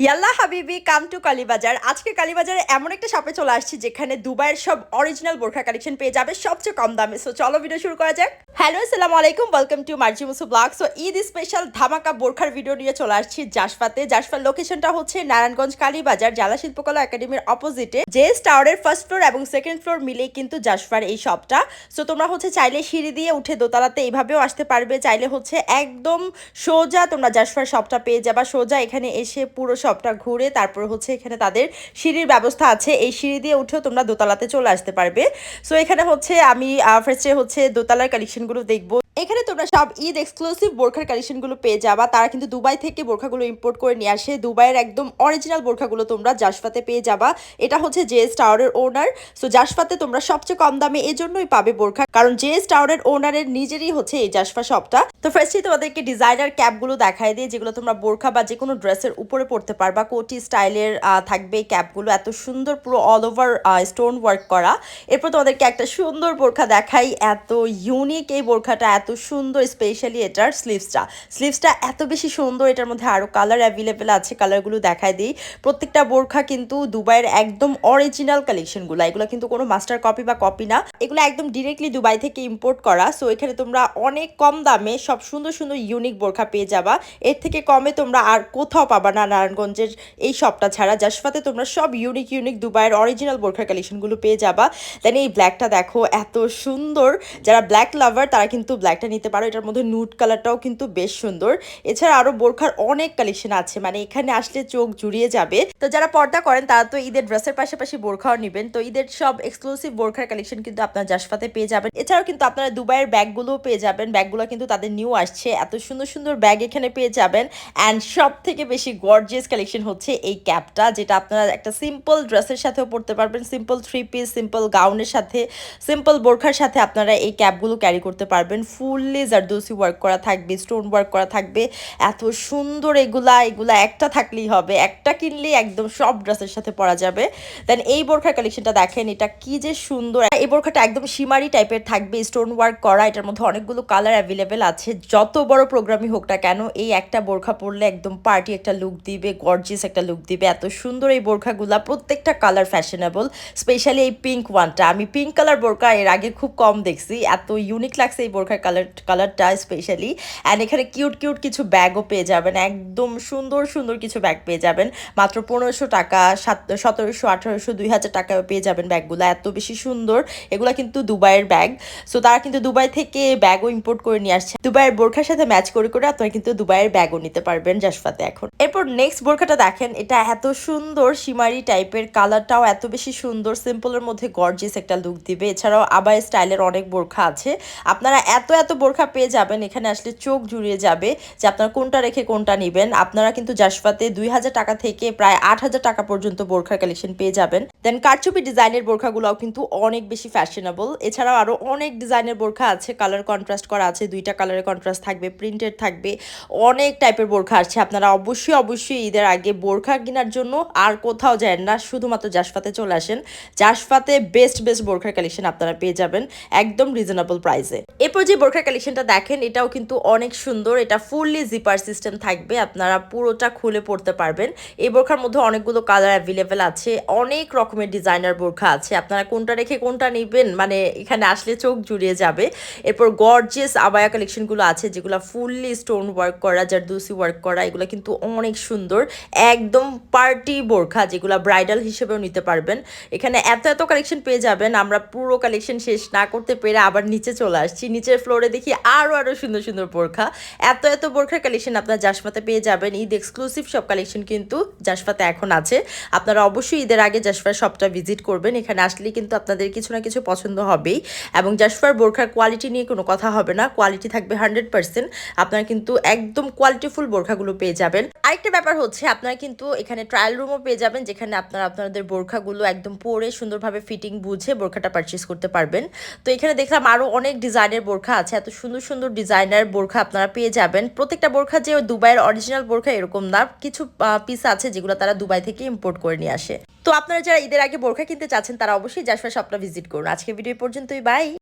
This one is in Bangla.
ইয়াল্লা হাবিবি, কাম টু কালীবাজার। আজকে কালীবাজারে এমন একটা শপে চলে আসছি, যেখানে দুবাইয়ের সব অরিজিনাল বোরখা কালেকশন পেয়ে যাবে সবচেয়ে কম দামে। সো চলো ভিডিও শুরু করা যাক। হ্যালো আসসালামু আলাইকুম ওয়েলকাম টু মার্জি মুসু ব্লগ সো ঈদ স্পেশাল ধামাকা বোরখার ভিডিও নিয়ে চলে আসছি জাসফাতে জাসফার লোকেশনটা হচ্ছে নারায়ণগঞ্জ, কালীবাজার জালা শিল্পকলা একাডেমির অপোজিটে জেস টাওয়ারের ফার্স্ট ফ্লোর এবং সেকেন্ড ফ্লোর মিলেই কিন্তু জাসফার এই শপটা সো তোমরা হচ্ছে চাইলে সিঁড়ি দিয়ে উঠে দোতলাতে এইভাবেও আসতে পারবে। চাইলে হচ্ছে একদম সোজা তোমরা জাসফার শপটা পেয়ে যাবা। সোজা এখানে এসে পুরো শপটা ঘুরে তারপর হচ্ছে এখানে তাদের সিঁড়ির ব্যবস্থা আছে। এই সিঁড়ি দিয়ে উঠেও তোমরা দোতলাতে চলে আসতে পারবে। সো এখানে হচ্ছে আমি ফার্স্টে হচ্ছে দোতলার কালেকশনগুলো দেখব। এখানে তোমরা সব ঈদ এক্সক্লুসিভ বোরখার কালেকশনগুলো পেয়ে যাবা। তারা কিন্তু দুবাই থেকে বোরখাগুলো ইম্পোর্ট করে নিয়ে আসে। দুবাইয়ের একদম অরিজিনাল বোরখাগুলো তোমরা জাসফাতে পেয়ে যাবা। এটা হচ্ছে জেএস টাওয়ারের ওনার সো জাসফাতে তোমরা সবচেয়ে কম দামে এই জন্যই পাবে বোরখা। কারণ জেএস টাওয়ারের ওনারের নিজেরই হচ্ছে এই জাসফা শপটা তো ফার্স্টে তোমাদেরকে ডিজাইনার ক্যাপগুলো দেখায় দিয়ে, যেগুলো তোমরা বোরখা বা যে কোনো ড্রেসের উপরে পড়তে পারবা। কোটি স্টাইলের থাকবে ক্যাপগুলো এত সুন্দর পুরো অল ওভার স্টোন ওয়ার্ক করা। এরপর তোমাদেরকে একটা সুন্দর বোরখা দেখাই। এত ইউনিক এই বোরখাটা, এত সুন্দর স্পেশালি এটার স্লিভসটা স্লিভসটা এত বেশি সুন্দর, এটার মধ্যে আরও কালার অ্যাভেলেবেল আছে কালারগুলো দেখায় দিই। প্রত্যেকটা বোরখা কিন্তু দুবাইয়ের একদম অরিজিনাল কালেকশনগুলো এগুলো কিন্তু কোনো মাস্টার কপি বা কপি না। এগুলো একদম ডিরেক্টলি দুবাই থেকে ইম্পোর্ট করা সো এখানে তোমরা অনেক কম দামে সব সুন্দর সুন্দর ইউনিক বোরখা পেয়ে যাবা। এর থেকে কমে তোমরা আর কোথাও পাবা না নারায়ণগঞ্জের এই শপটা ছাড়া জাসফাতে তোমরা সব ইউনিক ইউনিক দুবাইয়ের অরিজিনাল বোরখার কালেকশনগুলো পেয়ে যাবা। দেন এই ব্ল্যাকটা দেখো, এত সুন্দর। যারা ব্ল্যাক লাভার তারা কিন্তু ব্ল্যাকটা নিতে পারো। এটার মধ্যে নুট কালারটাও কিন্তু বেশ সুন্দর। এছাড়া আরও বোরখার অনেক কালেকশন আছে। মানে এখানে আসলে চোখ জুড়িয়ে যাবে। তো যারা পর্দা করেন, তারা তো ঈদের ড্রেসের পাশাপাশি বোরখাও নেবেন। তো ঈদের সব এক্সক্লুসিভ বোরখার কালেকশন কিন্তু আপনার জাসফাতে পেয়ে যাবেন। এছাড়াও কিন্তু আপনারা দুবাইয়ের ব্যাগগুলোও পেয়ে যাবেন। ব্যাগগুলো কিন্তু তাদের নিউ আসছে। এত সুন্দর সুন্দর ব্যাগ এখানে পেয়ে যাবেন। অ্যান্ড সব থেকে বেশি গর্জিয়াস কালেকশন হচ্ছে এই ক্যাপটা যেটা আপনারা একটা সিম্পল ড্রেসের সাথেও পরতে পারবেন। সিম্পল থ্রি পিস সিম্পল গাউনের সাথে সিম্পল বোরখার সাথে আপনারা এই ক্যাপগুলো ক্যারি করতে পারবেন। ফুললি জারদোসি ওয়ার্ক করা থাকবে স্টোন ওয়ার্ক করা থাকবে, এত সুন্দর এগুলা এগুলা একটা থাকলেই হবে, একটা কিনলেই একদম সব ড্রেসের সাথে পরা যাবে। দেন এই বোরখার কালেকশনটা দেখেন, এটা কি যে সুন্দর। এই বোরখাটা একদম সীমারি টাইপের থাকবে স্টোন ওয়ার্ক করা, এটার মধ্যে অনেকগুলো কালার অ্যাভেলেবেল আছে। যত বড় প্রোগ্রামই হোক না কেন, এই একটা বোরখা পরলে একদম পার্টি একটা লুক দিবে গর্জিয়াস একটা লুক দিবে। এত সুন্দর এই বোরখাগুলা, প্রত্যেকটা কালার ফ্যাশনেবল স্পেশালি এই পিঙ্ক ওয়ানটা আমি পিঙ্ক কালার বোরখা এর আগে খুব কম দেখছি, এত ইউনিক লাগছে এই বোরখার কালার কালারটা স্পেশালি অ্যান্ড এখানে কিউট কিউট কিছু ব্যাগও পেয়ে যাবেন। একদম সুন্দর সুন্দর কিছু ব্যাগ পেয়ে যাবেন। মাত্র পনেরোশো টাকা, সাত, সতেরোশো, আঠারোশো, দুই হাজার টাকাও পেয়ে যাবেন ব্যাগগুলো এত বেশি সুন্দর। এগুলো কিন্তু দুবাইয়ের ব্যাগ সো তারা কিন্তু দুবাই থেকে ব্যাগও ইম্পোর্ট করে নিয়ে আসছে। দুবাইয়ের বোরখার সাথে ম্যাচ করে করে আপনারা কিন্তু দুবাইয়ের ব্যাগও নিতে পারবেন জাসফাতে এখন। এরপর নেক্সট বোরখাটা দেখেন। এটা এত সুন্দর সীমারি টাইপের কালারটাও এত বেশি সুন্দর। সিম্পলের মধ্যে গর্জিয়াস একটা লুক দিবে। এছাড়াও আবার স্টাইলের অনেক বোরখা আছে। আপনারা এত এত বোরখা পেয়ে যাবেন, এখানে আসলে চোখ জুড়িয়ে যাবে যে আপনারা কোনটা রেখে কোনটা নেবেন। আপনারা কিন্তু জাসফাতে দুই হাজার টাকা থেকে প্রায় আট হাজার টাকা পর্যন্ত বোরখার কালেকশন পেয়ে যাবেন। দেন কারচুপি ডিজাইনের বোরখাগুলোও কিন্তু অনেক বেশি ফ্যাশনেবল এছাড়াও আরও অনেক ডিজাইনের বোরখা আছে কালার কন্ট্রাস্ট করা আছে, দুইটা কালারের কন্ট্রাস্ট থাকবে প্রিন্টেড থাকবে, অনেক টাইপের বোরখা আছে আপনারা অবশ্যই অবশ্যই ঈদের আগে বোরখা কেনার জন্য আর কোথাও যায় না, শুধুমাত্র জাসফাতে চলে আসেন। জাসফাতে বেস্ট বেস্ট বোরখার কালেকশন আপনারা পেয়ে যাবেন একদম রিজনেবল প্রাইসে এরপর যে বোরখার কালেকশনটা দেখেন, এটাও কিন্তু অনেক সুন্দর। এটা ফুললি জিপার সিস্টেম থাকবে, আপনারা পুরোটা খুলে পড়তে পারবেন। এই বোরখার মধ্যে অনেকগুলো কালার অ্যাভেলেবেল আছে, অনেক রকমের ডিজাইনার বোরখা আছে। আপনারা কোনটা রেখে কোনটা নেবেন মানে এখানে আসলে চোখ জুড়িয়ে যাবে। এরপর গর্জিয়াস আবায়া কালেকশনগুলো আছে, যেগুলো ফুললি স্টোন ওয়ার্ক করা জারদুসি ওয়ার্ক করা, এগুলো কিন্তু অনেক সুন্দর। একদম পার্টি বোরখা, যেগুলো ব্রাইডাল হিসেবেও নিতে পারবেন। এখানে এত এত কালেকশন পেয়ে যাবেন, আমরা পুরো কালেকশন শেষ না করতে পেরে আবার নিচে চলে আসছি। নিচের ফ্লোরে দেখি আরও আরও সুন্দর সুন্দর বোরখা। এত এত বোরখার কালেকশন আপনার জাসপাতে পেয়ে যাবেন। ঈদ এক্সক্লুসিভ সব কালেকশন কিন্তু জাসপাতে এখন আছে। আপনারা অবশ্যই ঈদের আগে জাসফার শপটা ভিজিট করবেন। এখানে আসলেই কিন্তু আপনাদের কিছু না কিছু পছন্দ হবেই। এবং জাসফার বোরখার কোয়ালিটি নিয়ে কোনো কথা হবে না। কোয়ালিটি থাকবে হান্ড্রেড পার্সেন্ট আপনারা কিন্তু একদম কোয়ালিটিফুল বোরখাগুলো পেয়ে যাবেন। আরেকটা ব্যাপার হচ্ছে, আপনারা কিন্তু এখানে ট্রায়াল রুমও পেয়ে যাবেন, যেখানে আপনারা আপনাদের বোরখাগুলো একদম পরে সুন্দরভাবে ফিটিং বুঝে বোরখাটা পারচেস করতে পারবেন। তো এখানে দেখলাম আরও অনেক ডিজাইনের বোরখা আছে। এত সুন্দর সুন্দর ডিজাইনার বোরখা আপনারা পেয়ে যাবেন। প্রত্যেকটা বোরখা যে দুবাইয়ের অরিজিনাল বোরখা এরকম না। কিছু পিস আছে যেগুলো তারা দুবাই থেকে ইম্পোর্ট করে নিয়ে আসে। তো আপনারা যারা ঈদের আগে বোরখা কিনতে চাচ্ছেন, তারা অবশ্যই জাসফা শপটা ভিজিট করুন। আজকে ভিডিও পর্যন্তই, বাই।